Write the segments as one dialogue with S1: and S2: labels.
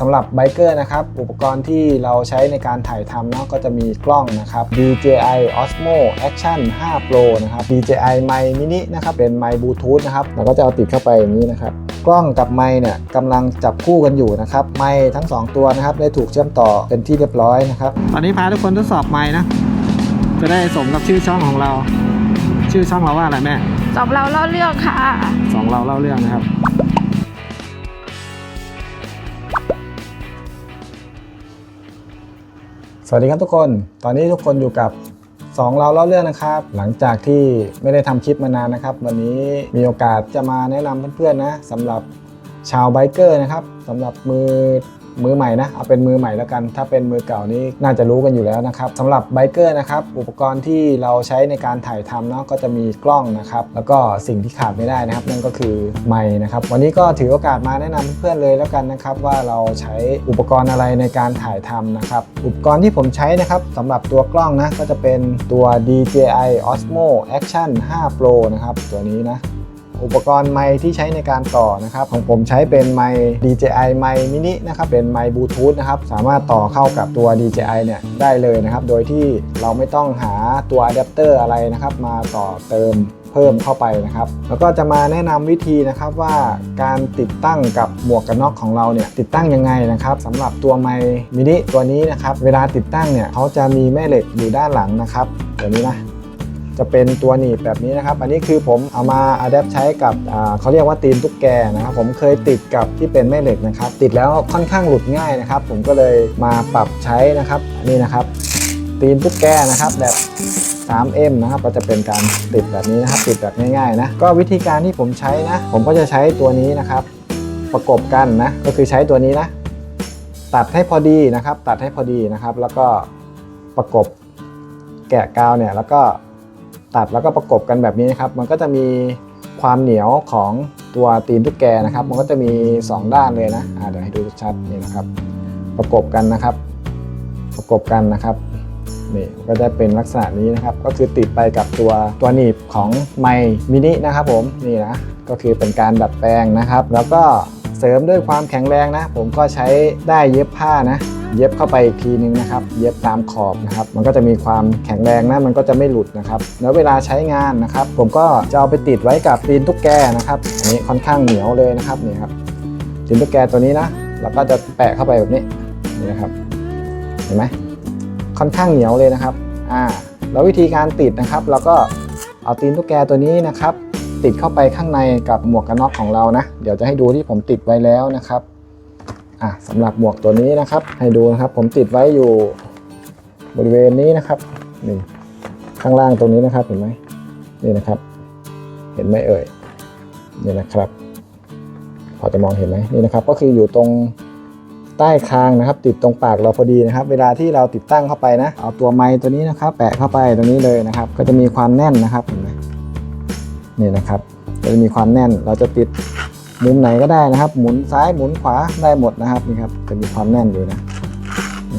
S1: สำหรับไบเกอร์นะครับ อุปกรณ์ที่เราใช้ในการถ่ายทำเนาะก็จะมีกล้องนะครับ DJI Osmo Action 5 Pro นะครับ DJI Mic Mini นะครับ เป็นไมค์บลูทูธนะครับเราก็จะเอาติดเข้าไปอย่างนี้นะครับ กล้องกับไมค์เนี่ยกำลังจับคู่กันอยู่นะครับ ไมค์ทั้ง 2 ตัวนะครับ ได้ถูกเชื่อมต่อเป็นที่เรียบร้อยนะครับ ตอนนี้พาทุกคนทดสอบไมค์นะ จะได้สมกับชื่อช่องของเรา ชื่อช่องเราว่าอะไรแม่
S2: สอบเราเล่าเรื่องค่ะ
S1: สองเราเล่าเรื่องนะครับ สวัสดีครับทุกคน ตอนนี้ทุกคนอยู่กับสองเราเล่าเรื่องนะครับ หลังจากที่ไม่ได้ทำคลิปมานานนะครับ วันนี้มีโอกาสจะมาแนะนำเพื่อนๆนะสำหรับชาวไบเกอร์นะครับสำหรับมือ มือใหม่นะเอาเป็นมือใหม่แล้วกัน ถ้าเป็นมือเก่านี้น่าจะรู้กันอยู่แล้วนะครับสำหรับไบเกอร์นะครับอุปกรณ์ที่เราใช้ในการถ่ายทำเนาะก็จะมีกล้องนะครับแล้วก็สิ่งที่ขาดไม่ได้นะครับ นั่นก็คือไมค์นะครับวันนี้ก็ถือโอกาสมาแนะนำเพื่อนเลยแล้วกันนะครับว่าเราใช้อุปกรณ์อะไรในการถ่ายทำนะครับอุปกรณ์ที่ผมใช้นะครับสำหรับตัวกล้องนะก็จะเป็นตัว DJI Osmo Action 5 Pro นะครับตัวนี้นะ อุปกรณ์ไมค์ที่ใช้ในการต่อนะครับ ของผมใช้เป็นไมค์ DJI ไมค์มินินะครับ เป็นไมค์บลูทูธนะครับ สามารถต่อเข้ากับตัว DJI เนี่ยได้เลยนะครับ โดยที่เราไม่ต้องหาตัวอะแดปเตอร์อะไรนะครับ มาต่อเติมเพิ่มเข้าไปนะครับ แล้วก็จะมาแนะนำวิธีนะครับว่าการติดตั้งกับหมวกกันน็อกของเราเนี่ยติดตั้งยังไงนะครับสำหรับตัวไมค์มินิตัวนี้นะครับ เวลาติดตั้งเนี่ยเขาจะมีแม่เหล็กอยู่ด้านหลังนะครับตัวนี้นะ จะเป็นตัวหนีบแบบนี้นะครับ อันนี้คือผมเอามาอัดแอปใช้กับเขาเรียกว่าตีนตุ๊กแกนะครับ ผมเคยติดกับที่เป็นแม่เหล็กนะครับ ติดแล้วค่อนข้างหลุดง่ายนะครับ ผมก็เลยมาปรับใช้นะครับนนี้นะครับ ตีนตุ๊กแกนะครับแบบ 3M นะครับก็จะเป็นการติดแบบนี้นะครับ ติดแบบง่ายๆนะก็วิธีการที่ผมใช้นะ ผมก็จะใช้ตัวนี้นะครับ ประกบกันนะก็คือใช้ตัวนี้นะ ตัดให้พอดีนะครับ ตัดให้พอดีนะครับ แล้วก็ประกบแกะกาวเนี่ยแล้วก็ ตัดแล้วก็ประกบกันแบบนี้นะครับ มันก็จะมีความเหนียวของตัวตีนตุ๊กแกนะครับ มันก็จะมี 2 ด้านเลยนะเดี๋ยวให้ดูชัดนี่นะครับ ประกบกันนะครับ ประกบกันนะครับนี่ก็จะเป็นลักษณะนี้นะครับ ก็คือติดไปกับตัวตัวหนีบของไมมินินะครับผมนี่นะก็คือเป็นการดัดแปลงนะครับ แล้วก็เสริมด้วยความแข็งแรงนะ ผมก็ใช้ได้เย็บผ้านะ เย็บเข้าไปอีกทีนึงนะครับ เย็บตามขอบนะครับ มันก็จะมีความแข็งแรงนะมันก็จะไม่หลุดนะครับแล้วเวลาใช้งานนะครับ ผมก็จะเอาไปติดไว้กับตีนตุ๊กแกนะครับอันนี้ค่อนข้างเหนียวเลยนะครับนี่ครับตีนตุ๊กแกตัวนี้นะเราก็จะแปะเข้าไปแบบนี้นี่นะครับเห็นไหมค่อนข้างเหนียวเลยนะครับอ่าแล้ววิธีการติดนะครับ เราก็เอาตีนตุ๊กแกตัวนี้นะครับ ติดเข้าไปข้างในกับหมวกกันน็อกของเรานะ เดี๋ยวจะให้ดูที่ผมติดไว้แล้วนะครับ อะสำหรับหมวกตัวนี้นะครับ ให้ดูนะครับ ผมติดไว้อยู่บริเวณนี้นะครับนี่ข้างล่างตรงนี้นะครับเห็นไหมนี่นะครับ เห็นไหมเอ่ยนี่นะครับ พอจะมองเห็นไหมนี่นะครับ ก็คืออยู่ตรงใต้คางนะครับ ติดตรงปากเราพอดีนะครับ เวลาที่เราติดตั้งเข้าไปนะเอาตัวไม้ตัวนี้นะครับ แปะเข้าไปตรงนี้เลยนะครับ ก็จะมีความแน่นนะครับเห็นไหมนี่นะครับจะมีความแน่นเราจะติด มุมไหนก็ได้นะครับ หมุนซ้ายหมุนขวาได้หมดนะครับนี่ครับจะมีความแน่นอยู่นะ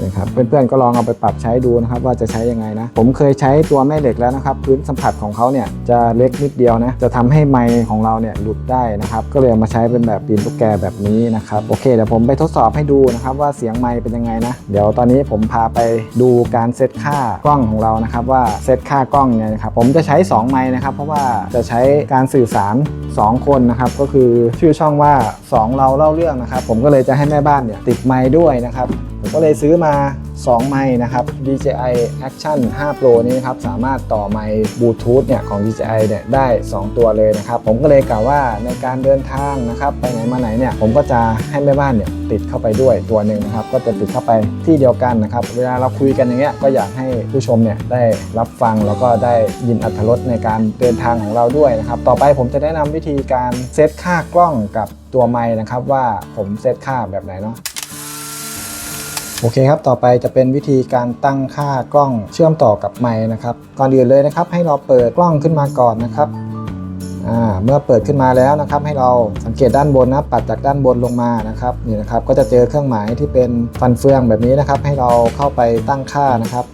S1: นะครับเพื่อนๆก็ลองเอาไปปรับใช้ดูนะครับว่าจะใช้ยังไงนะ ผมเคยใช้ตัวแม่เหล็กแล้วนะครับ พื้นสัมผัสของเขาเนี่ยจะเล็กนิดเดียวนะจะทำให้ไมค์ของเราเนี่ยหลุดได้นะครับ ก็เลยมาใช้เป็นแบบตีนตุ๊กแกแบบนี้นะครับโอเคเดี๋ยวผมไปทดสอบให้ดูนะครับว่าเสียงไมค์เป็นยังไงนะ เดี๋ยวตอนนี้ผมพาไปดูการเซตค่ากล้องของเรานะครับ ว่าเซตค่ากล้องเนี่ยนะครับผมจะใช้ 2 ไมค์นะครับ เพราะว่าจะใช้การสื่อสาร 2 คนนะครับก็คือชื่อช่องว่า 2 เราเล่าเรื่องนะครับ ผมก็เลยจะให้แม่บ้านเนี่ยติดไมค์ด้วยนะครับผมก็เลยซื้อมา 2 ไมค์นะครับ DJI Action 5 Pro นี้นะครับ สามารถต่อไมค์บลูทูธเนี่ยของ DJI เนี่ยได้ 2 ตัวเลยนะครับ ผมก็เลยกล่าวว่าในการเดินทางนะครับ ไปไหนมาไหนเนี่ย ผมก็จะให้แม่บ้านเนี่ยติดเข้าไปด้วยตัวหนึ่งนะครับ ก็จะติดเข้าไปที่เดียวกันนะครับ เวลาเราคุยกันอย่างเงี้ยก็อยากให้ผู้ชมเนี่ยได้รับฟังแล้วก็ได้ยินอัธรสในการเดินทางของเราด้วยนะครับ ต่อไปผมจะแนะนำวิธีการเซตค่ากล้องกับตัวไมค์นะครับว่าผมเซตค่าแบบไหนเนาะ โอเคครับ ต่อไปจะเป็นวิธีการตั้งค่ากล้องเชื่อมต่อกับไมค์นะครับ ก่อนอื่นเลยนะครับ ให้เราเปิดกล้องขึ้นมาก่อนนะครับ เมื่อเปิดขึ้นมาแล้วนะครับ ให้เราสังเกตด้านบนนะปัดจากด้านบนลงมานะครับนี่นะครับ ก็จะเจอเครื่องหมายที่เป็นฟันเฟืองแบบนี้นะครับ ให้เราเข้าไปตั้งค่านะครับ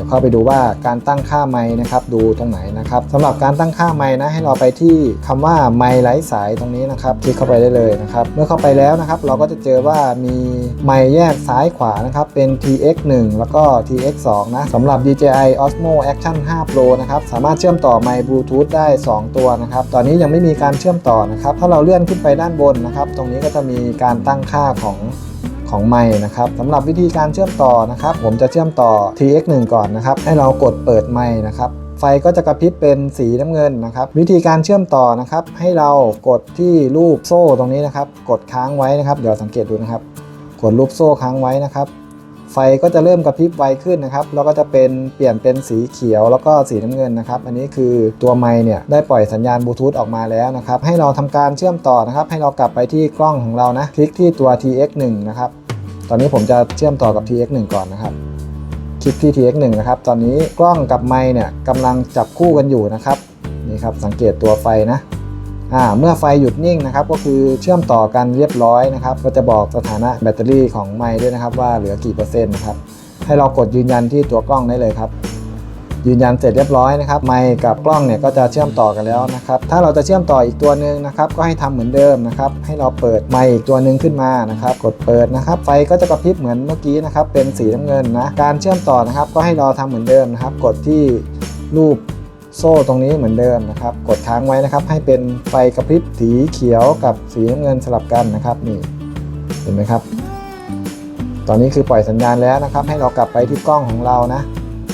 S1: ดี๋ยวดี๋ยวเข้าไปดูว่าการตั้งค่าไม้นะครับดูตรงไหนนะครับสำหรับการตั้งค่าไม้นะให้เราไปที่คำว่าไม้ไร้สายตรงนี้นะครับคลิกเข้าไปได้เลยนะครับเมื่อเข้าไปแล้วนะครับเราก็จะเจอว่ามีไม้แยกซ้ายขวานะครับเป็น TX1 แล้วก็ TX2 นะสำหรับ DJI Osmo Action 5 Pro นะครับสามารถเชื่อมต่อไมค์บลูทูธได้ 2 ตัวนะครับตอนนี้ยังไม่มีการเชื่อมต่อนะครับถ้าเราเลื่อนขึ้นไปด้านบนนะครับ ตรงนี้ก็จะมีการตั้งค่าของ ของไมค์นะครับสำหรับวิธีการเชื่อมต่อนะครับ ผมจะเชื่อมต่อ TX1 ก่อนนะครับ ให้เรากดเปิดไมค์นะครับไฟก็จะกระพริบเป็นสีน้ำเงินนะครับ วิธีการเชื่อมต่อนะครับ ให้เรากดที่รูปโซ่ตรงนี้นะครับ กดค้างไว้นะครับ เดี๋ยวสังเกตดูนะครับ กดรูปโซ่ค้างไว้นะครับ ไฟก็จะเริ่มกระพริบไวขึ้นนะครับ แล้วก็จะเป็นเปลี่ยนเป็นสีเขียวแล้วก็สีน้ำเงินนะครับ อันนี้คือตัวไมค์เนี่ยได้ปล่อยสัญญาณบลูทูธออกมาแล้วนะครับ ให้เราทำการเชื่อมต่อนะครับ ให้เรากลับไปที่กล้องของเรานะ คลิกที่ตัว TX1 นะครับ ตอนนี้ผมจะเชื่อมต่อกับ TX1 ก่อนนะครับ คลิกที่ TX1 นะครับ ตอนนี้กล้องกับไมค์เนี่ยกำลังจับคู่กันอยู่นะครับ นี่ครับสังเกตตัวไฟนะอ่าเมื่อไฟหยุดนิ่งนะครับ ก็คือเชื่อมต่อกันเรียบร้อยนะครับ ก็จะบอกสถานะแบตเตอรี่ของไม้ด้วยนะครับ ว่าเหลือกี่เปอร์เซ็นต์นะครับ ให้เรากดยืนยันที่ตัวกล้องได้เลยครับ ยืนยันเสร็จเรียบร้อยนะครับไมค์กับกล้องเนี่ยก็จะเชื่อมต่อกันแล้วนะครับถ้าเราจะเชื่อมต่ออีกตัวหนึ่งนะครับก็ให้ทำเหมือนเดิมนะครับให้เราเปิดไมค์อีกตัวหนึ่งขึ้นมานะครับกดเปิดนะครับไฟก็จะกระพริบเหมือนเมื่อกี้นะครับเป็นสีน้ำเงินนะการเชื่อมต่อนะครับก็ให้เราทำเหมือนเดิมนะครับกดที่รูปโซ่ตรงนี้เหมือนเดิมนะครับ กดค้างไว้นะครับ ให้เป็นไฟกระพริบสีเขียวกับสีน้ำเงินสลับกันนะครับนี่เห็นไหมครับ ตอนนี้คือปล่อยสัญญาณแล้วนะครับ ให้เรากลับไปที่กล้องของเรานะ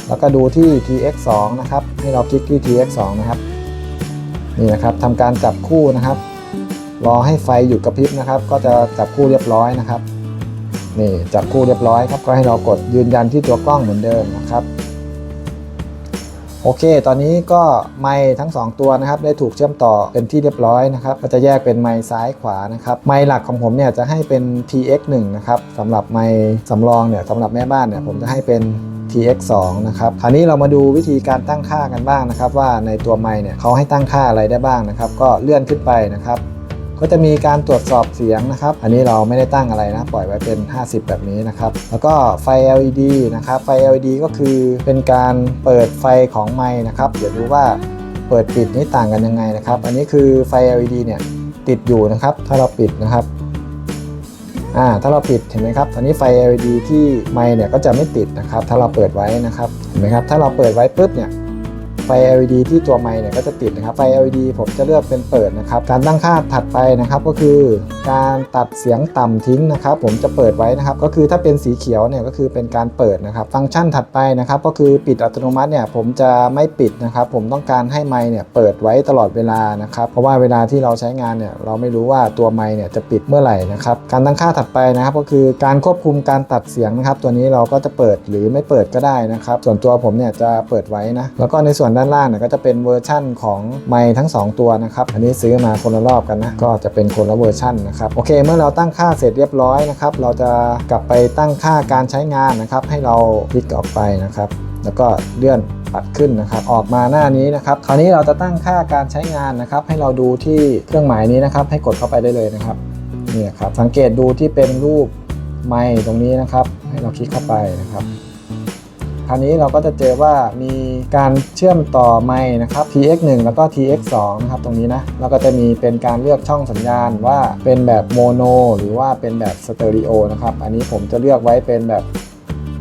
S1: แล้วก็ดูที่ TX2 นะครับ ให้เราคลิกที่ TX2 นะครับ นี่นะครับทำการจับคู่นะครับ รอให้ไฟหยุดกระพริบนะครับ ก็จะจับคู่เรียบร้อยนะครับ นี่จับคู่เรียบร้อยครับ ก็ให้เรากดยืนยันที่ตัวกล้องเหมือนเดิมนะครับ โอเค ตอนนี้ก็ไมค์ทั้ง 2 ตัวนะครับ ได้ถูกเชื่อมต่อเป็นที่เรียบร้อยนะครับ ก็จะแยกเป็นไมค์ซ้ายขวานะครับ ไมค์หลักของผมเนี่ยจะให้เป็น TX1 นะครับสำหรับไมค์สำรองเนี่ยสำหรับแม่บ้านเนี่ยผมจะให้เป็น TX2 นะครับ คราวนี้เรามาดูวิธีการตั้งค่ากันบ้างนะครับ ว่าในตัวไมค์เนี่ยเขาให้ตั้งค่าอะไรได้บ้างนะครับ ก็เลื่อนขึ้นไปนะครับก็จะมีการตรวจสอบเสียงนะครับ อันนี้เราไม่ได้ตั้งอะไรนะ ปล่อยไว้เป็น 50 แบบนี้นะครับ แล้วก็ไฟ LED นะครับ ไฟ LED ก็คือเป็นการเปิดไฟของไม้นะครับ เดี๋ยวดูว่าเปิดปิดนี่ต่างกันยังไงนะครับ อันนี้คือไฟ LED เนี่ยติดอยู่นะครับ ถ้าเราปิดนะครับ อ่าถ้าเราปิดเห็นไหมครับตอนนี้ไฟ LED ที่ไม้เนี่ยก็จะไม่ติดนะครับ ถ้าเราเปิดไว้นะครับเห็นไหมครับถ้าเราเปิดไว้ปุ๊บเนี่ย ไฟ LED ที่ตัวไมค์เนี่ยก็จะติดนะครับไฟ LED ผมจะเลือกเป็นเปิดนะครับการตั้งค่าถัดไปนะครับก็คือ การตัดเสียงต่ำทิ้งนะครับ ผมจะเปิดไว้นะครับก็คือถ้าเป็นสีเขียวเนี่ยก็คือเป็นการเปิดนะครับฟังก์ชันถัดไปนะครับก็คือปิดอัตโนมัติเนี่ยผมจะไม่ปิดนะครับผมต้องการให้ไมค์เนี่ยเปิดไว้ตลอดเวลานะครับเพราะว่าเวลาที่เราใช้งานเนี่ยเราไม่รู้ว่าตัวไมค์เนี่ยจะปิดเมื่อไหร่นะครับการตั้งค่าถัดไปนะครับก็คือการควบคุมการตัดเสียงนะครับตัวนี้เราก็จะเปิดหรือไม่เปิดก็ได้นะครับส่วนตัวผมเนี่ยจะเปิดไว้นะแล้วก็ในส่วนด้านล่างเนี่ยก็จะเป็นเวอร์ชั่นของไมค์ทั้ง 2 ตัวนะครับอันนี้ซื้อมาคนละรอบกันนะก็จะเป็นคนละเวอร์ชั่นนะครับโอเค เมื่อเราตั้งค่าเสร็จเรียบร้อยนะครับเราจะกลับไปตั้งค่าการใช้งานนะครับ ให้เราคลิกออกไปนะครับ แล้วก็เลื่อนปัดขึ้นนะครับออกมาหน้านี้นะครับคราวนี้เราจะตั้งค่าการใช้งานนะครับ ให้เราดูที่เครื่องหมายนี้นะครับ ให้กดเข้าไปได้เลยนะครับนี่ครับสังเกตดูที่เป็นรูปไมค์ตรงนี้นะครับ ให้เราคลิกเข้าไปนะครับ คราวนี้เราก็จะเจอว่ามีการเชื่อมต่อไม้นะครับ TX1 แล้วก็ TX2 นะครับตรงนี้นะเราก็จะมีเป็นการเลือกช่องสัญญาณว่าเป็นแบบโมโนหรือว่าเป็นแบบสเตอริโอนะครับอันนี้ผมจะเลือกไว้เป็นแบบ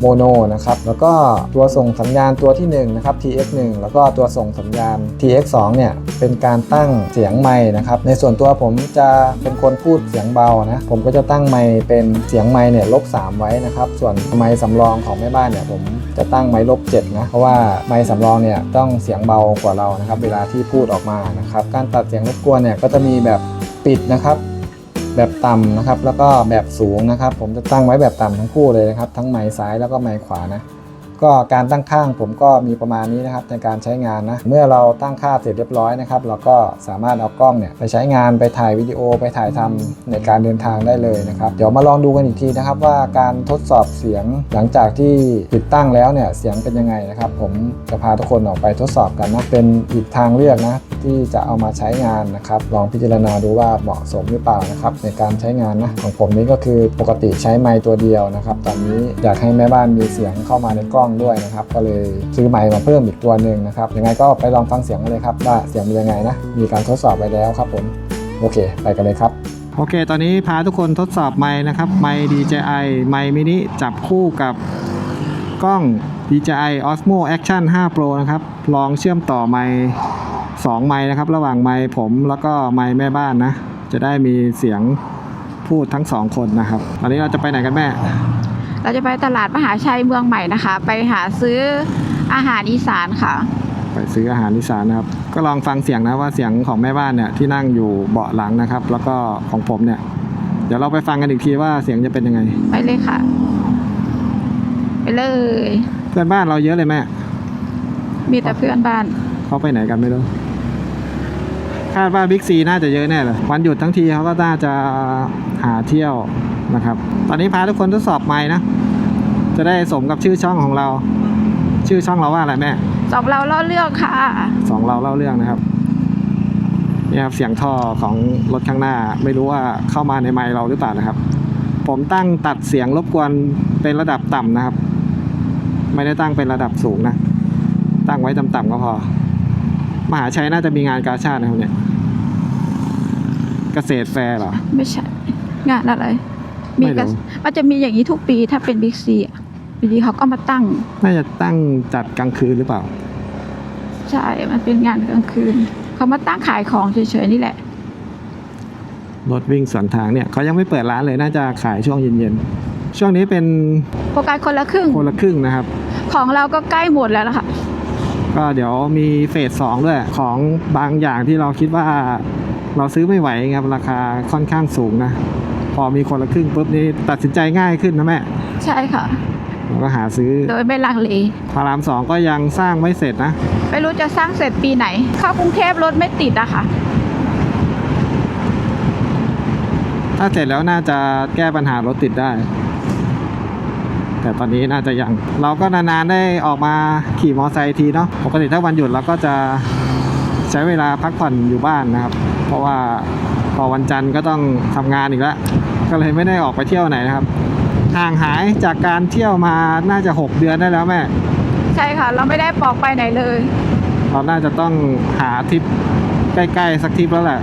S1: โมโนนะครับแล้วก็ตัวส่งสัญญาณตัวที่1นะครับ TX1 แล้วก็ตัวส่งสัญญาณ TX2 เนี่ยเป็นการตั้งเสียงไมค์นะครับในส่วนตัวผมจะเป็นคนพูดเสียงเบานะผมก็จะตั้งไมค์เป็นเสียงไมค์เนี่ยลบ 3 ไว้นะครับส่วนไมค์สำรองของแม่บ้านเนี่ยผมจะตั้งไมค์ลบ7นะเพราะว่าไมค์สำรองเนี่ยต้องเสียงเบากว่าเรานะครับเวลาที่พูดออกมานะครับการตัดเสียงรบกวนเนี่ยก็จะมีแบบปิดนะครับ แบบต่ำนะครับ แล้วก็แบบสูงนะครับ ผมจะตั้งไว้แบบต่ำทั้งคู่เลยนะครับ ทั้งไม้ซ้ายแล้วก็ไม้ขวานะ ก็การตั้งค่างผมก็มีประมาณนี้นะครับในการใช้งานนะเมื่อเราตั้งค่าเสร็จเรียบร้อยนะครับเราก็สามารถเอากล้องเนี่ยไปใช้งานไปถ่ายวิดีโอไปถ่ายทำในการเดินทางได้เลยนะครับเดี๋ยวมาลองดูกันอีกทีนะครับว่าการทดสอบเสียงหลังจากที่ติดตั้งแล้วเนี่ยเสียงเป็นยังไงนะครับ ผมจะพาทุกคนออกไปทดสอบกันนะเป็นอีกทางเลือกนะที่จะเอามาใช้งานนะครับ ลองพิจารณาดูว่าเหมาะสมหรือเปล่านะครับในการใช้งานนะของผมนี้ก็คือปกติใช้ไมค์ตัวเดียวนะครับ ตอนนี้อยากให้แม่บ้านมีเสียงเข้ามาในกล้อง
S3: ด้วยนะครับ ก็เลยซื้อไมค์มาเพิ่มอีกตัวหนึ่งนะครับ ยังไงก็ไปลองฟังเสียงกันเลยครับว่าเสียงเป็นยังไงนะ มีการทดสอบไปแล้วครับผม โอเค ไปกันเลยครับ โอเค ตอนนี้พาทุกคนทดสอบไมค์นะครับ ไมค์ DJI ไมค์มินิจับคู่กับกล้อง DJI Osmo Action 5 Pro นะครับ ลองเชื่อมต่อไมค์2ไมค์นะครับ ระหว่างไมค์ผมแล้วก็ไมค์แม่บ้านนะ จะได้มีเสียงพูดทั้งสองคนนะครับ ตอนนี้เราจะไปไหนกันแม่
S2: เราจะไปตลาดมหาชัยเมืองใหม่นะคะ ไปหาซื้ออาหารอีสานค่ะ
S3: ไปซื้ออาหารอีสานนะครับ ก็ลองฟังเสียงนะว่าเสียงของแม่บ้านเนี่ยที่นั่งอยู่เบาะหลังนะครับ แล้วก็ของผมเนี่ย เดี๋ยวเราไปฟังกันอีกทีว่าเสียงจะเป็นยังไง
S2: ไปเลยค่ะ ไปเลย
S3: เพื่อนบ้านเราเยอะเลยแม่
S2: มีแต่เพื่อนบ้าน
S3: เขาไปไหนกันไม่รู้ คาดว่าบิ๊กซีน่าจะเยอะแน่เลยวันหยุดทั้งทีเขาก็น่าจะหาเที่ยว นะครับ ตอนนี้พาทุกคนทดสอบไม้นะ จะได้สมกับชื่อช่องของเรา ชื่อช่องเราว่าอะไรแม่
S2: สองเราเล่าเรื่องค่ะ
S3: สองเราเล่าเรื่องนะครับเนี่ยครับเสียงท่อของรถข้างหน้า ไม่รู้ว่าเข้ามาในไมค์เราหรือเปล่านะครับ ผมตั้งตัดเสียงรบกวนเป็นระดับต่ำนะครับ ไม่ได้ตั้งเป็นระดับสูงนะ ตั้งไว้ต่ำๆก็พอ มหาชัยน่าจะมีงานกาชาตินะครับเนี่ย เกษตรแฟร์เหรอ
S2: ไม่ใช่ งานอะไร
S3: ไม่
S2: มี
S3: รู้
S2: กันมันจะมีอย่างนี้ทุกปีถ้าเป็นบิ๊กซีอะปีนี้เขาก็มาตั้ง
S3: น่าจะตั้งจัดกลางคืนหรือเปล่า
S2: ใช่ มันเป็นงานกลางคืน เขามาตั้งขายของเฉยๆนี่แหละ
S3: รถวิ่งสวนทางเนี่ยเขายังไม่เปิดร้านเลยน่าจะขายช่วงเย็นๆ ช่วงนี้เป็น
S2: โฟกัสคนละครึ่ง
S3: คนละครึ่งนะครับ
S2: ของเราก็ใกล้หมดแล้วล่ะค่ะ
S3: ก็เดี๋ยวมีเฟสสองด้วยของบางอย่างที่เราคิดว่าเราซื้อไม่ไหวครับราคาค่อนข้างสูงนะ พอมีคนละครึ่งปุ๊บนี่ตัดสินใจง่ายขึ้นนะแม่
S2: ใช่ค่ะ
S3: เราก็หาซื้อ
S2: โดยไม่ลังเล
S3: พารามสองก็ยังสร้างไม่เสร็จนะ
S2: ไม่รู้จะสร้างเสร็จปีไหน เข้ากรุงเทพรถไม่ติดอะค่ะ
S3: ถ้าเสร็จแล้วน่าจะแก้ปัญหารถติดได้ แต่ตอนนี้น่าจะยัง เราก็นานๆได้ออกมาขี่มอเตอร์ไซค์ทีเนาะปกติถ้าวันหยุดเราก็จะใช้เวลาพักผ่อนอยู่บ้านนะครับ เพราะว่าพอวันจันทร์ก็ต้องทำงานอีกแล้ว ก็เลยไม่ได้ออกไปเที่ยวไหนนะครับห่างหายจากการเที่ยวมาน่าจะ 6 เดือนได้แล้วแม่
S2: ใช่ค่ะ เราไม่ได้ปอกไปไหนเลย
S3: เราน่าจะต้องหาทริปใกล้ๆสักทริปแล้วแหละ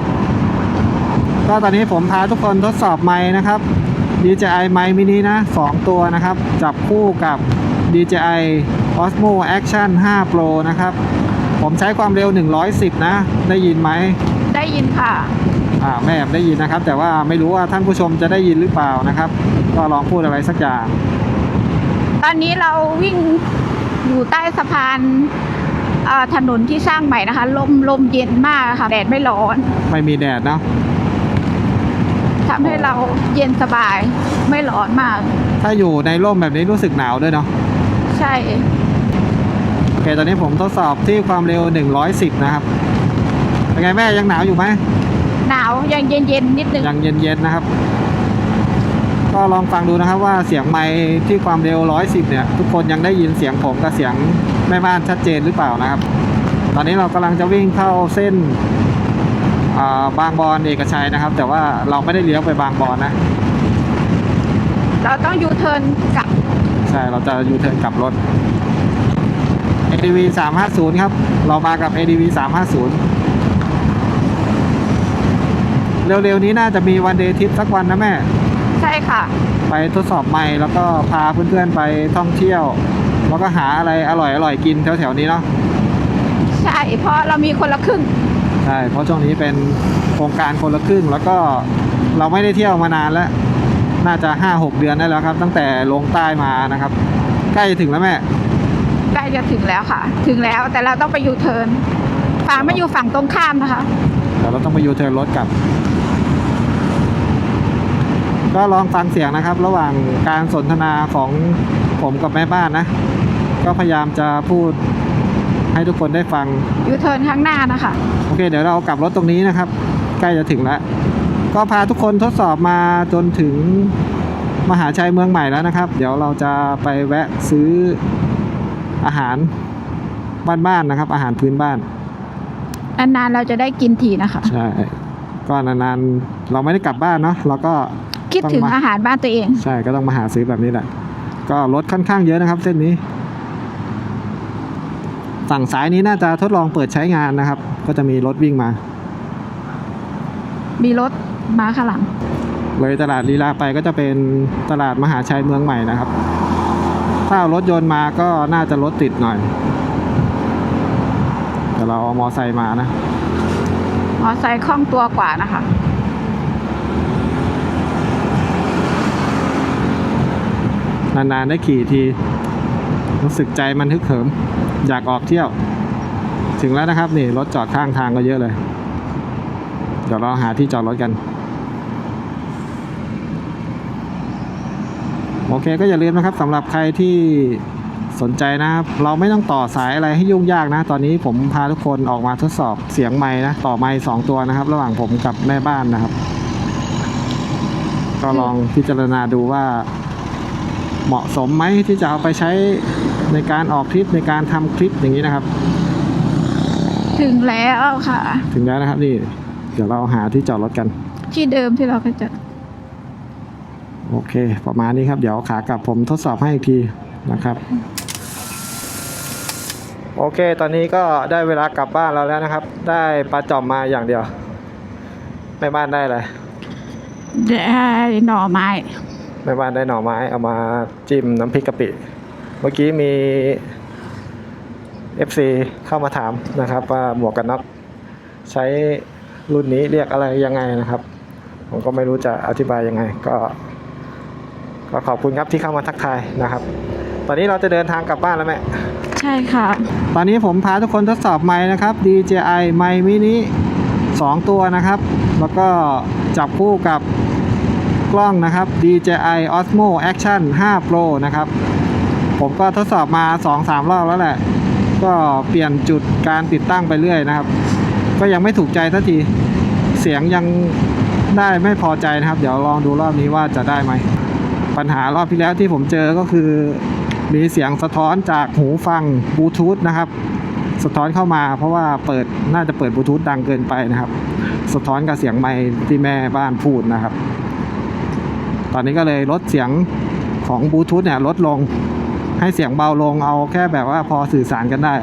S3: ก็ตอนนี้ผมพาทุกคนทดสอบไม้นะครับ DJI ไมค์มินินะ 2 ตัวนะครับ จับคู่กับ DJI Osmo Action 5 Pro นะครับ ผมใช้ความเร็ว 110 นะ ได้ยินไหม
S2: ได้ยินค่ะ
S3: อ่าแม่ได้ยินนะครับ แต่ว่าไม่รู้ว่าท่านผู้ชมจะได้ยินหรือเปล่านะครับ ก็ลองพูดอะไรสักอย่าง
S2: ตอนนี้เราวิ่งอยู่ใต้สะพานอ่าถนนที่สร้างใหม่นะคะลมลมเย็นมากค่ะแดดไม่ร้อน
S3: ไม่มีแดดเนาะ
S2: ทำให้เราเย็นสบายไม่ร้อนมาก
S3: ถ้าอยู่ในร่มแบบนี้รู้สึกหนาวด้วยเนาะ
S2: ใช่
S3: โอเคตอนนี้ผมทดสอบที่ความเร็ว 110 นะครับเป็นไงแม่ยังหนาวอยู่ไหม
S2: หนาวยังเย็นเย็นๆนิดนึง
S3: ยังเย็นๆนะครับ ก็ลองฟังดูนะครับว่าเสียงไมค์ที่ความเร็ว 110 เนี่ย ทุกคนยังได้ยินเสียงผมกับเสียงแม่บ้านชัดเจนหรือเปล่านะครับ ตอนนี้เรากำลังจะวิ่งเข้าเส้นอ่าบางบอนเอกชัยนะครับ แต่ว่าเราไม่ได้เลี้ยวไปบางบอนนะ
S2: เราต้องยูเทิร์นกลับ
S3: ใช่ เราจะยูเทิร์นกลับรถ ADV 350 ครับ เรามากับ ADV 350 เร็วๆนี้น่าจะมีวันเดย์ทริปสักวันนะแม่
S2: ใช่ค่ะ
S3: ไปทดสอบใหม่แล้วก็พาเพื่อนๆไปท่องเที่ยว แล้วก็หาอะไรอร่อยๆกินแถวๆนี้เนาะ
S2: ใช่เพราะเรามีคนละครึ่ง
S3: ใช่เพราะช่วงนี้เป็นโครงการคนละครึ่ง แล้วก็เราไม่ได้เที่ยวมานานแล้ว น่าจะ5-6เดือนได้แล้วครับ ตั้งแต่ลงใต้มานะครับ ใกล้จะถึงแล้วแม่
S2: ใกล้จะถึงแล้วค่ะ ถึงแล้วแต่เราต้องไปยูเทิร์นฝั่งไม่อยู่ฝั่งตรงข้ามนะคะ
S3: เดี๋ยวเราต้องไปยูเทิร์นรถกลับ ก็ลองฟังเสียงนะครับ ระหว่างการสนทนาของผมกับแม่บ้านนะ ก็พยายามจะพูดให้ทุกคนได้ฟัง
S2: ยูเทิร์นข้างหน้านะคะ
S3: โอเค เดี๋ยวเรากลับรถตรงนี้นะครับ ใกล้จะถึงแล้ว ก็พาทุกคนทดสอบมาจนถึงมหาชัยเมืองใหม่แล้วนะครับ เดี๋ยวเราจะไปแวะซื้ออาหารบ้านๆนะครับ อาหารพื้นบ้าน
S2: นานๆเราจะได้กินทีนะคะ
S3: ใช่ ก็นานๆ เราไม่ได้กลับบ้านเนาะเราก็
S2: คิดถึง
S3: ต้องมา
S2: อาหารบ้านตัวเอง
S3: ใช่ก็ต้องมาหาซื้อแบบนี้แหละก็รถค่อนข้างเยอะนะครับ เส้นนี้ ฝั่งซ้ายนี้น่าจะทดลองเปิดใช้งานนะครับ ก็จะมีรถวิ่งมา
S2: มีรถมาข้างหลัง
S3: เลยตลาดลีลาไปก็จะเป็นตลาดมหาชัยเมืองใหม่นะครับ ถ้าเอารถยนต์มาก็น่าจะรถติดหน่อยแต่เราเอามอไซค์มานะ
S2: มอไซค์คล่องตัวกว่านะคะ
S3: นานๆได้ขี่ที รู้สึกใจมันฮึกเหิม อยากออกเที่ยว ถึงแล้วนะครับนี่รถจอดข้างทางก็เยอะเลย เดี๋ยวเราหาที่จอดรถกัน โอเคก็อย่าลืมนะครับสำหรับใครที่สนใจนะครับ เราไม่ต้องต่อสายอะไรให้ยุ่งยากนะ ตอนนี้ผมพาทุกคนออกมาทดสอบเสียงไม้นะ ต่อไม้สองตัวนะครับ ระหว่างผมกับแม่บ้านนะครับ ก็ลองพิจารณาดูว่า เหมาะสมไหมที่จะเอาไปใช้ในการออกทริปในการทำคลิปอย่างนี้นะครับ
S2: ถึงแล้วค่ะ
S3: ถึงแล้วนะครับนี่ เดี๋ยวเราหาที่จอดรถกัน
S2: ที่เดิมที่เราเคยเจอ
S3: โอเค ประมาณนี้ครับ เดี๋ยวขากลับผมทดสอบให้อีกทีนะครับ โอเค ตอนนี้ก็ได้เวลากลับบ้านเราแล้วนะครับ ได้ปลาจอมมาอย่างเดียวแม่บ้านได้อะไร
S2: ได้หน่อไม้
S3: แม่บ้านได้หน่อไม้เอามาจิ้มน้ำพริกกะปิ เมื่อกี้มี FC เข้ามาถามนะครับว่าหมวกกันน็อกใช้รุ่นนี้เรียกอะไรยังไงนะครับ ผมก็ไม่รู้จะอธิบายยังไง ก็ก็ขอบคุณครับที่เข้ามาทักทายนะครับ ตอนนี้เราจะเดินทางกลับบ้านแล้วแม่
S2: ใช่ค่ะ
S3: ตอนนี้ผมพาทุกคนทดสอบไม้นะครับ DJI ไมค์มินิ2ตัวนะครับ แล้วก็จับคู่กับ กล้องนะครับ DJI Osmo Action 5 Pro นะครับ ผมก็ทดสอบมา 2-3 รอบแล้วแหละ ก็เปลี่ยนจุดการติดตั้งไปเรื่อยนะครับ ก็ยังไม่ถูกใจทันที เสียงยังได้ไม่พอใจนะครับ เดี๋ยวลองดูรอบนี้ว่าจะได้ไหม ปัญหารอบที่แล้วที่ผมเจอก็คือ มีเสียงสะท้อนจากหูฟังบลูทูธนะครับ สะท้อนเข้ามาเพราะว่าเปิดน่าจะเปิดบลูทูธดังเกินไปนะครับ สะท้อนกับเสียงไมค์ที่แม่บ้านพูดนะครับ ตอนนี้ก็เลยลดเสียงของบลูทูธเนี่ยลดลง ให้เสียงเบาลงเอาแค่แบบว่าพอสื่อสารกันได้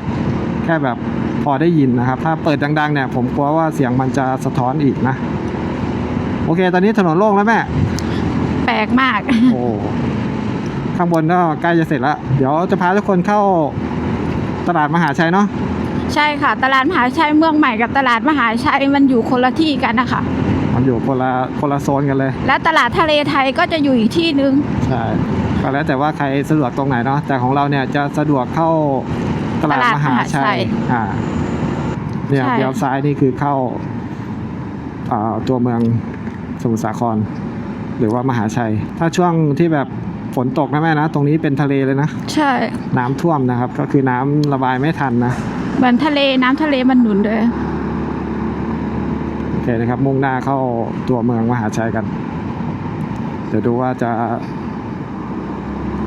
S3: แค่แบบพอได้ยินนะครับ ถ้าเปิดดังๆเนี่ยผมกลัวว่าเสียงมันจะสะท้อนอีกนะ โอเค ตอนนี้ถนนโล่งแล้วแม่
S2: แปลกมาก
S3: โอ้ข้างบนก็ใกล้จะเสร็จแล้ว เดี๋ยวจะพาทุกคนเข้าตลาดมหาชัยเนาะ
S2: ใช่ค่ะ ตลาดมหาชัยเมืองใหม่กับตลาดมหาชัยมันอยู่คนละที่กันนะคะ
S3: มันอยู่คนละคนละโซนกันเลย
S2: และตลาดทะเลไทยก็จะอยู่อีกที่นึง
S3: ใช่ก็แล้วแต่ว่าใครสะดวกตรงไหนเนาะแต่ของเราเนี่ยจะสะดวกเข้าตลาด
S2: ตลาด
S3: มหาชั
S2: มหาชั
S3: ย
S2: ย
S3: อ่าเนี่ย
S2: ใช่
S3: เดี๋ยวซ้ายนี่คือเข้าอ่าตัวเมืองสมุทรสาคร หรือว่ามหาชัย ถ้าช่วงที่แบบฝนตกนะแม่นะ ตรงนี้เป็นทะเลเลยนะ
S2: ใช่
S3: น้ำท่วมนะครับ ก็คือน้ำระบายไม่ทันนะ
S2: เหมือนทะเลน้ำทะเลมันหนุนเลย
S3: โอเคนะครับ มุ่งหน้าเข้าตัวเมืองมหาชัยกัน เดี๋ยวดูว่าจะ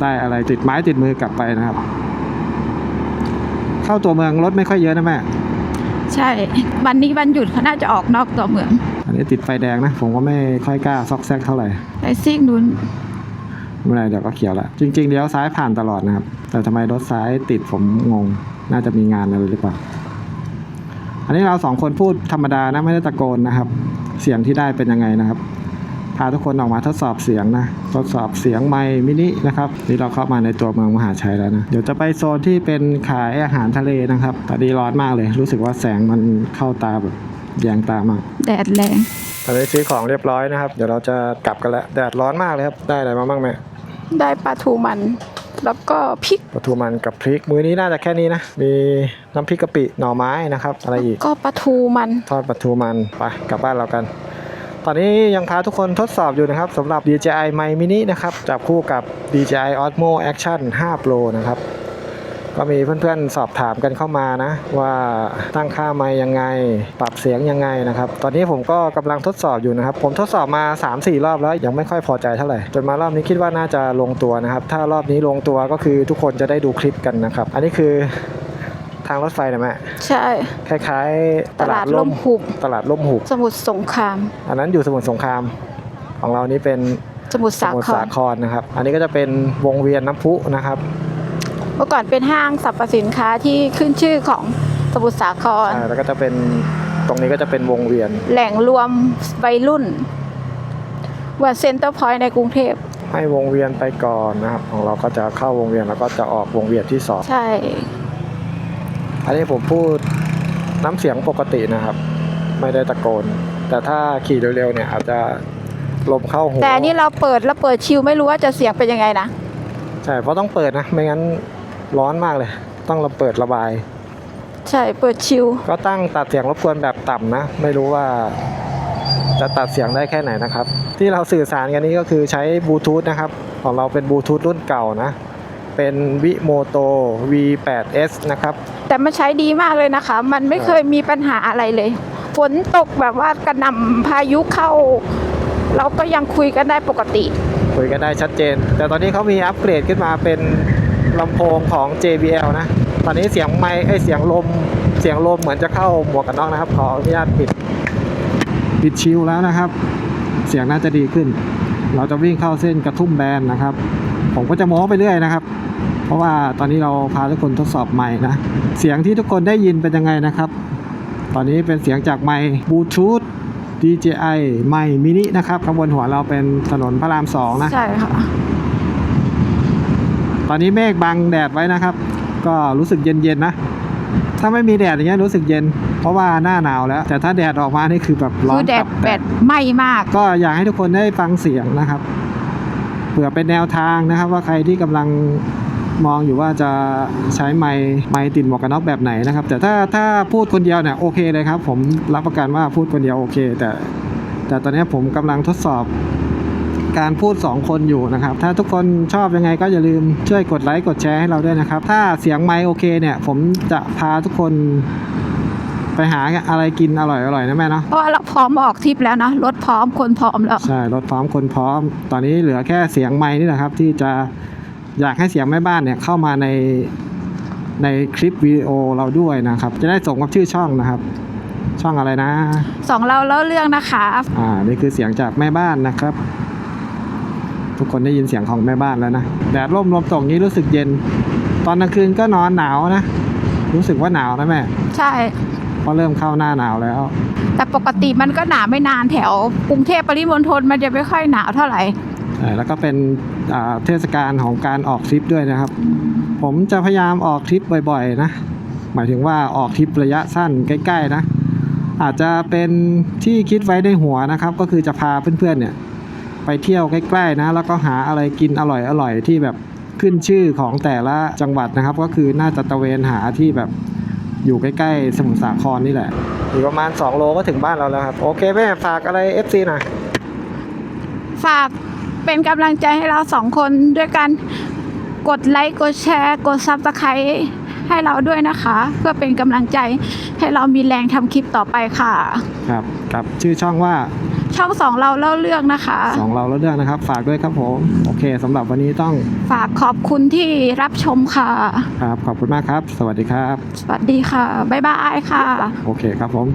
S3: ได้อะไรติดไม้ติดมือกลับไปนะครับ เข้าตัวเมืองรถไม่ค่อยเยอะนะแม่
S2: ใช่ วันนี้วันหยุดเขาน่าจะออกนอกตัวเมือง
S3: อันนี้ติดไฟแดงนะ ผมก็ไม่ค่อยกล้าซอกแซกเท่าไหร่
S2: ไปซิ่งนู้น
S3: ไม่เป็นไรเดี๋ยวก็เขียวละจริงๆเลี้ยวซ้ายผ่านตลอดนะครับ แต่ทำไมรถซ้ายติดผมงงน่าจะมีงานอะไรหรือเปล่า อันนี้เราสองคนพูดธรรมดานะไม่ได้ตะโกนนะครับ เสียงที่ได้เป็นยังไงนะครับ พาทุกคนออกมาทดสอบเสียงนะทดสอบเสียงไมค์มินินะครับนี่เราเข้ามาในตัวเมืองมหาชัยแล้วนะเดี๋ยวจะไปโซนที่เป็นขายอาหารทะเลนะครับตอนนี้ร้อนมากเลย รู้สึกว่าแสงมันเข้าตาแบบแยงตามาก
S2: แดดแรง
S3: ตอนนี้ซื้อของเรียบร้อยนะครับ เดี๋ยวเราจะกลับกันแล้วแดดร้อนมากเลยครับ ได้อะไรมาบ้างแม่
S2: ได้ปลาทูมัน แล้วก็พริก
S3: ปลาทูมันกับพริก มื้อนี้น่าจะแค่นี้นะ มีน้ำพริกกะปิหน่อไม้นะครับ อะไรอีก
S2: ก็ปลาทูมัน
S3: ทอดปลาทูมัน ไปกลับบ้านเรากัน ตอนนี้ยังพาทุกคนทดสอบอยู่นะครับสำหรับ DJI Mic Mini นะครับจับคู่กับ DJI Osmo Action 5 Pro นะครับ ก็มีเพื่อนๆสอบถามกันเข้ามานะ ว่าตั้งค่าไมค์ยังไง ปรับเสียงยังไงนะครับ ตอนนี้ผมก็กำลังทดสอบอยู่นะครับ ผมทดสอบมา 3-4 รอบแล้วยังไม่ค่อยพอใจเท่าไหร่จนมารอบนี้คิดว่าน่าจะลงตัวนะครับ ถ้ารอบนี้ลงตัวก็คือทุกคนจะได้ดูคลิปกันนะครับ อันนี้คือทางรถไฟนะแม่
S2: ใช่
S3: คล้ายๆ
S2: ตลาดล่มหุบ
S3: ตลาดล่มหุบ
S2: สมุทรสงคราม
S3: อันนั้นอยู่สมุทรสงคราม ของเรานี่เป็น
S2: สมุทร
S3: ส
S2: สา
S3: มุทร
S2: ค
S3: สารครนะครับ อันนี้ก็จะเป็นวงเวียนน้ำพุนะครับ
S2: เมื่อก่อนเป็นห้างสรรพสินค้าที่ขึ้นชื่อของสมุทรสาคร
S3: ใช่แล้วก็จะเป็นตรงนี้ก็จะเป็นวงเวียน
S2: แหล่งรวมวัยรุ่นเหมือนเซ็นเตอร์พอยต์ในกรุงเทพ
S3: ให้วงเวียนไปก่อนนะครับ ของเราก็จะเข้าวงเวียนแล้วก็จะออกวงเวียนที่สอง
S2: ใช่
S3: อันนี้ผมพูดน้ำเสียงปกตินะครับ ไม่ได้ตะโกน แต่ถ้าขี่เร็วๆเนี่ยอาจจะลมเข้าหู
S2: แต่อันนี่เราเปิดแล้วเปิดชิลไม่รู้ว่าจะเสียงเป็นยังไงนะ
S3: ใช่เพราะต้องเปิดนะ ไม่งั้น ร้อนมากเลย ต้องเราเปิดระบาย
S2: ใช่ เปิดชิล
S3: ก็ตั้งตัดเสียงรบกวนแบบต่ำนะ ไม่รู้ว่าจะตัดเสียงได้แค่ไหนนะครับ ที่เราสื่อสารกันนี้ก็คือใช้บลูทูธนะครับ ของเราเป็นบลูทูธรุ่นเก่านะ เป็นวิโมโต V8S นะครับ
S2: แต่มันใช้ดีมากเลยนะคะ มันไม่เคยมีปัญหาอะไรเลย ฝนตกแบบว่ากระหน่ำพายุเข้า เราก็ยังคุยกันได้ปกติ
S3: คุยกันได้ชัดเจน แต่ตอนนี้เขามีอัปเกรดขึ้นมาเป็น ลำโพงของ JBL นะ ตอนนี้เสียงไมค์ไอเสียงลม เสียงลมเหมือนจะเข้าหมวกกันน็อกนะครับ ขออนุญาตปิด ปิดชิลแล้วนะครับ เสียงน่าจะดีขึ้น เราจะวิ่งเข้าเส้นกระทุ่มแบนนะครับ ผมก็จะโม้ไปเรื่อยนะครับ เพราะว่าตอนนี้เราพาทุกคนทดสอบไมค์นะ เสียงที่ทุกคนได้ยินเป็นยังไงนะครับ ตอนนี้เป็นเสียงจากไมค์บลูทูธ DJI ไมค์มินินะครับ ข้างบนหัวเราเป็นถนนพระรามสองนะ
S2: ใช่ค่ะ
S3: ตอนนี้เมฆบังแดดไว้นะครับ ก็รู้สึกเย็นๆนะ ถ้าไม่มีแดดอย่างเงี้ยรู้สึกเย็น เพราะว่าหน้าหนาวแล้ว แต่ถ้าแดดออกมานี่คือแบบร้อ
S2: คื
S3: น
S2: อแดด
S3: ตับ
S2: แดดไหม้มาก
S3: ก็อยากให้ทุกคนได้ฟังเสียงนะครับ เผื่อเป็นแนวทางนะครับ ว่าใครที่กำลังมองอยู่ว่าจะใช้ไมค์ไมค์ติดหมวกกันน็อกแบบไหนนะครับ แต่ถ้าถ้าพูดคนเดียวเนี่ยโอเคเลยครับ ผมรับประกันว่าพูดคนเดียวโอเค แต่ แต่ตอนนี้ผมกำลังทดสอบ การพูด 2 คนอยู่นะครับ ถ้าทุกคนชอบยังไงก็อย่าลืมช่วยกดไลค์กดแชร์ให้เราด้วยนะครับ ถ้าเสียงไมค์โอเคเนี่ย ผมจะพาทุกคนไปหาอะไรกินอร่อยๆนะแม่เนาะ
S2: เพราะว่าเราพร้อมออกทริปแล้วนะรถพร้อมคนพร้อมแล้ว
S3: ใช่รถพร้อมคนพร้อม ตอนนี้เหลือแค่เสียงไม้นี่แหละครับ ที่จะอยากให้เสียงแม่บ้านเนี่ยเข้ามาในในคลิปวิดีโอเราด้วยนะครับ จะได้ส่งกับชื่อช่องนะครับ ช่องอะไรนะ
S2: สองเราเล่าเรื่องนะคะ
S3: อ่านี่คือเสียงจากแม่บ้านนะครับ ทุกคนได้ยินเสียงของแม่บ้านแล้วนะแดดร่มลมตกนี้รู้สึกเย็น ตอนกลางคืนก็นอนหนาวนะ รู้สึกว่าหนาวนะแม่
S2: ใช่
S3: เพราะเริ่มเข้าหน้าหนาวแล้ว
S2: แต่ปกติมันก็หนาไม่นานแถวกรุงเทพปริมณฑลมันจะไม่ค่อยหนาวเท่าไหร่
S3: ใช่แล้วก็เป็นอ่าเทศกาลของการออกทริปด้วยนะครับ ผมจะพยายามออกทริปบ่อยๆนะ หมายถึงว่าออกทริประยะสั้นใกล้ ๆ นะ อาจจะเป็นที่คิดไว้ในหัวนะครับ ก็คือจะพาเพื่อนๆเนี่ย ไปเที่ยวใกล้ๆนะ แล้วก็หาอะไรกินอร่อยๆที่แบบขึ้นชื่อของแต่ละจังหวัดนะครับ ก็คือน่าจะตระเวนหาที่แบบอยู่ใกล้ๆสมุทรสาครนี่แหละอีกประมาณ 2 โลก็ถึงบ้านเราแล้วครับ โอเคแม่ฝากอะไร FC หน่อย
S2: ฝากเป็นกำลังใจให้เราสองคนด้วยกันกดไลค์กดแชร์กดซับสไครต์ให้เราด้วยนะคะ เพื่อเป็นกำลังใจให้เรามีแรงทำคลิปต่อไปค่ะ
S3: ครับกับชื่อช่องว่า
S2: ช่องสองเราเล่าเรื่องนะคะ
S3: สองเราแล้วเรื่องนะครับ ฝากด้วยครับผม โอเคสำหรับวันนี้ต้อง
S2: ฝากขอบคุณที่รับชมค่ะ
S3: ครับขอบคุณมากครับ สวัสดีครับ
S2: สวัสดีค่ะ บ๊ายบายค่ะ
S3: โอเคครับผม